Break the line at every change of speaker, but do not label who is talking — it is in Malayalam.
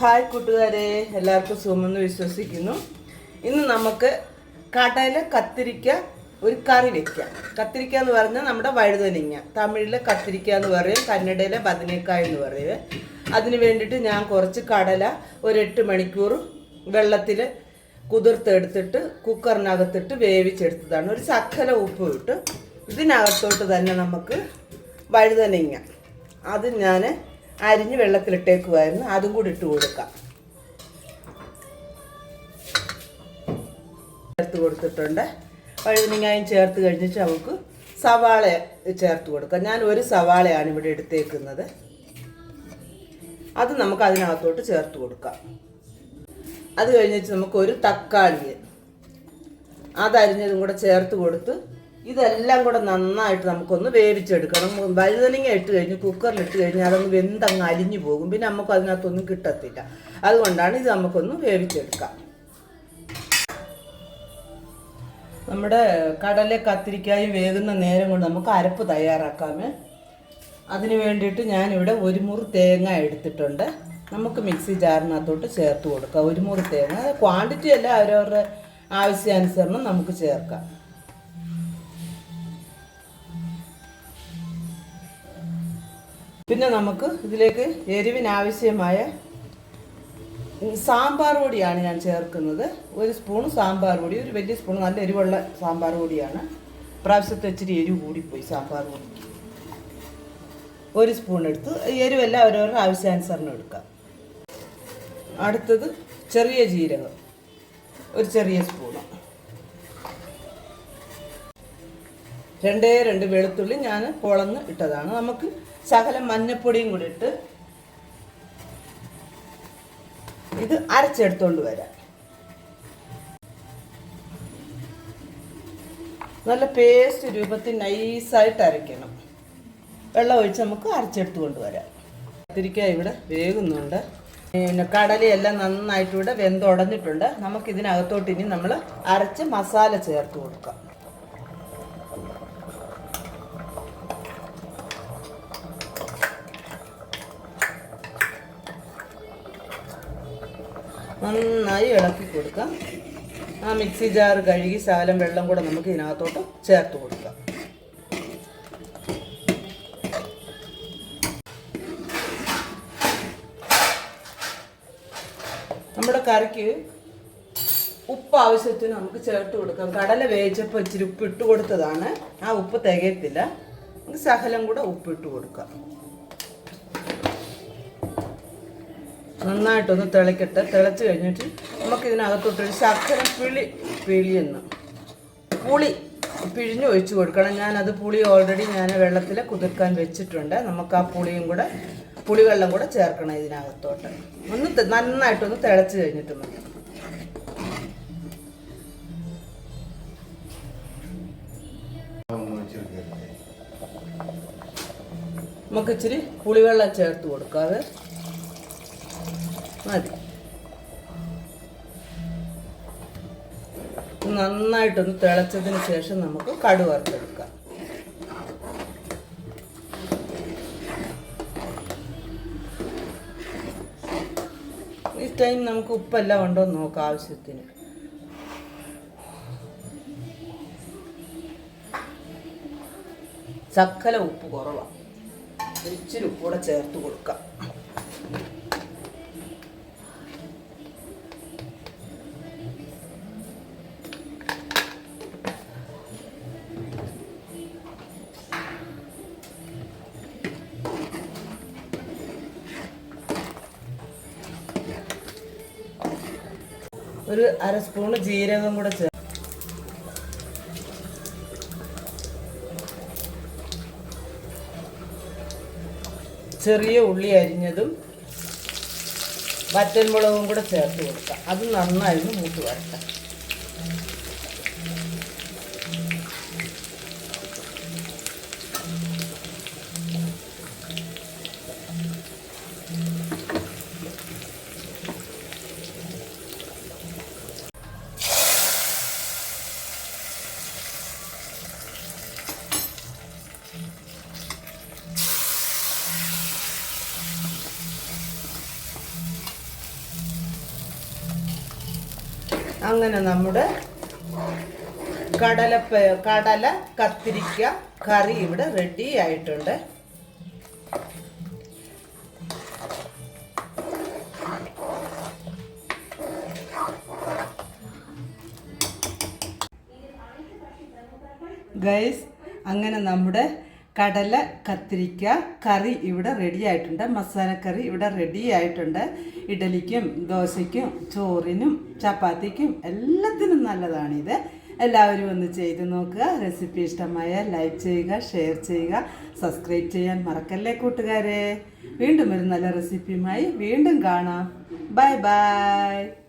ഹായ് കൂട്ടുകാരെ എല്ലാവർക്കും സുഖമെന്ന് വിശ്വസിക്കുന്നു. ഇന്ന് നമുക്ക് കടല കത്തിരിക്ക ഒരു കറി വെക്കാം. കത്തിരിക്ക എന്ന് പറഞ്ഞാൽ നമ്മുടെ വഴുതനങ്ങ. തമിഴിലെ കത്തിരിക്ക എന്ന് പറയും കന്നഡയിലെ ബദനേക്കായ എന്ന് പറയും. അതിന് വേണ്ടിയിട്ട് ഞാൻ കുറച്ച് കടല ഒരു എട്ട് മണിക്കൂർ വെള്ളത്തിൽ കുതിർത്തെടുത്തിട്ട് കുക്കറിനകത്തിട്ട് വേവിച്ചെടുത്തതാണ്. ഒരു ശക്കല ഉപ്പ് ഇട്ട് ഇതിനകത്തോട്ട് തന്നെ നമുക്ക് വഴുതനങ്ങ. അത് ഞാൻ അരിഞ്ഞ് വെള്ളത്തിലിട്ടേക്കുമായിരുന്നു അതും കൂടി ഇട്ട് കൊടുക്കാം. ചേർത്ത് കൊടുത്തിട്ടുണ്ട്. വഴുതനങ്ങായും ചേർത്ത് കഴിഞ്ഞിട്ട് നമുക്ക് സവാള ചേർത്ത് കൊടുക്കാം. ഞാൻ ഒരു സവാളയാണ് ഇവിടെ എടുത്തേക്കുന്നത്. അത് നമുക്ക് അതിനകത്തോട്ട് ചേർത്ത് കൊടുക്കാം. അത് കഴിഞ്ഞിട്ട് നമുക്ക് ഒരു തക്കാളി. അതരിഞ്ഞതും കൂടെ ചേർത്ത് കൊടുത്ത് ഇതെല്ലാം കൂടെ നന്നായിട്ട് നമുക്കൊന്ന് വേവിച്ചെടുക്കണം. വഴുതനങ്ങ ഇട്ട് കഴിഞ്ഞ് കുക്കറിൽ ഇട്ട് കഴിഞ്ഞ് അതൊന്ന് വെന്തങ്ങ് അലിഞ്ഞു പോകും. പിന്നെ നമുക്ക് അതിനകത്തൊന്നും കിട്ടത്തില്ല. അതുകൊണ്ടാണ് ഇത് നമുക്കൊന്ന് വേവിച്ചെടുക്കാം. നമ്മുടെ കടല കത്തിരിക്കായും വേകുന്ന നേരം കൊണ്ട് നമുക്ക് അരപ്പ് തയ്യാറാക്കാമേ. അതിന് വേണ്ടിയിട്ട് ഞാനിവിടെ ഒരു മുറി തേങ്ങ എടുത്തിട്ടുണ്ട്. നമുക്ക് മിക്സി ജാറിനകത്തോട്ട് ചേർത്ത് കൊടുക്കാം. ഒരു മുറി തേങ്ങ. ക്വാണ്ടിറ്റി അല്ല അവരവരുടെ ആവശ്യാനുസരണം നമുക്ക് ചേർക്കാം. പിന്നെ നമുക്ക് ഇതിലേക്ക് എരിവിനാവശ്യമായ സാമ്പാർ പൊടിയാണ് ഞാൻ ചേർക്കുന്നത്. ഒരു സ്പൂൺ സാമ്പാർ പൊടി ഒരു വലിയ സ്പൂൺ നല്ല എരിവുള്ള സാമ്പാർ പൊടിയാണ്. പ്രാവശ്യത്തെ ഇച്ചിരി എരിവ് കൂടിപ്പോയി സാമ്പാർ പൊടി. ഒരു സ്പൂൺ എടുത്ത് എരിവെല്ലാം അവരവരുടെ ആവശ്യാനുസരണം എടുക്കാം. അടുത്തത് ചെറിയ ജീരകം. ഒരു ചെറിയ സ്പൂൺ രണ്ടേ രണ്ട് വെളുത്തുള്ളി ഞാൻ പൊളന്ന് ഇട്ടതാണ്. നമുക്ക് ശകലം മഞ്ഞപ്പൊടിയും കൂടി ഇട്ട് ഇത് അരച്ചെടുത്തോണ്ട് വരാം. നല്ല പേസ്റ്റ് രൂപത്തിൽ നൈസായിട്ട് അരയ്ക്കണം. വെള്ളം ഒഴിച്ച് നമുക്ക് അരച്ചെടുത്ത് കൊണ്ടുവരാം കത്തിരിക്ക ഇവിടെ വേകുന്നുണ്ട്. പിന്നെ കടലയെല്ലാം നന്നായിട്ട് ഇവിടെ വെന്തുടഞ്ഞിട്ടുണ്ട്. നമുക്കിതിനകത്തോട്ട് ഇനി നമ്മൾ അരച്ച് മസാല ചേർത്ത് കൊടുക്കാം. നന്നായി ഇളക്കി കൊടുക്കാം. ആ മിക്സി ജാർ കഴുകി ശാലം വെള്ളം കൂടെ നമുക്ക് ഇതിനകത്തോട്ട് ചേർത്ത് കൊടുക്കാം. നമ്മുടെ കറിക്ക് ഉപ്പ് ആവശ്യത്തിന് നമുക്ക് ചേർത്ത് കൊടുക്കാം. കടല വേവിച്ചപ്പോൾ ഇച്ചിരി ഉപ്പ് ഇട്ട് കൊടുത്തതാണ്. ആ ഉപ്പ് തികയത്തില്ല. നമുക്ക് സഹലം കൂടെ ഉപ്പിട്ട് കൊടുക്കാം. നന്നായിട്ടൊന്ന് തിളക്കട്ടെ. തിളച്ച് കഴിഞ്ഞിട്ട് നമുക്ക് ഇതിനകത്തോട്ടൊരു ശർക്കര പിളി പിളിയെന്ന് പുളി പിഴിഞ്ഞ് ഒഴിച്ചു കൊടുക്കണം. ഞാനത് പുളി ഓൾറെഡി ഞാൻ വെള്ളത്തിൽ കുതിർക്കാൻ വെച്ചിട്ടുണ്ട്. നമുക്ക് ആ പുളിയും കൂടെ പുളിവെള്ളം കൂടെ ചേർക്കണം ഇതിനകത്തോട്ട്. ഒന്ന് നന്നായിട്ടൊന്ന് തിളച്ച് കഴിഞ്ഞിട്ട് മതി. നമുക്ക് ഇച്ചിരി പുളിവെള്ളം ചേർത്ത് കൊടുക്കാതെ മതി. നന്നായിട്ടൊന്ന് തിളച്ചതിന് ശേഷം നമുക്ക് കടു വറുത്തെടുക്കാം. ഈ ടൈം നമുക്ക് ഉപ്പെല്ലാം ഉണ്ടോ എന്ന് നോക്കാം ആവശ്യത്തിന്. ചക്കല ഉപ്പ് കുറവാണ് ഇച്ചിരി ഉപ്പ് കൂടെ ചേർത്ത് കൊടുക്കാം. ഒരു അര സ്പൂണ് ജീരകം കൂടെ ചേർ ചെറിയ ഉള്ളി അരിഞ്ഞതും വറ്റൻമുളകും കൂടെ ചേർത്ത് കൊടുക്കാം. അത് നന്നായിരുന്നു മൂത്ത് വരട്ടെ. അങ്ങനെ നമ്മുടെ കടല കടല കത്തിരിക്ക കറി ഇവിടെ റെഡി ആയിട്ടുണ്ട്. ഗൈസ് അങ്ങനെ നമ്മുടെ കടല കത്തിരിക്ക കറി ഇവിടെ റെഡി ആയിട്ടുണ്ട്. മസാലക്കറി ഇവിടെ റെഡി ആയിട്ടുണ്ട്. ഇഡലിക്കും ദോശയ്ക്കും ചോറിനും ചപ്പാത്തിക്കും എല്ലാത്തിനും നല്ലതാണിത്. എല്ലാവരും ഒന്ന് ചെയ്ത് നോക്കുക. റെസിപ്പി ഇഷ്ടമായ ലൈക്ക് ചെയ്യുക ഷെയർ ചെയ്യുക. സബ്സ്ക്രൈബ് ചെയ്യാൻ മറക്കല്ലേ കൂട്ടുകാരെ? വീണ്ടും ഒരു നല്ല റെസിപ്പിയുമായി വീണ്ടും കാണാം. Bye bye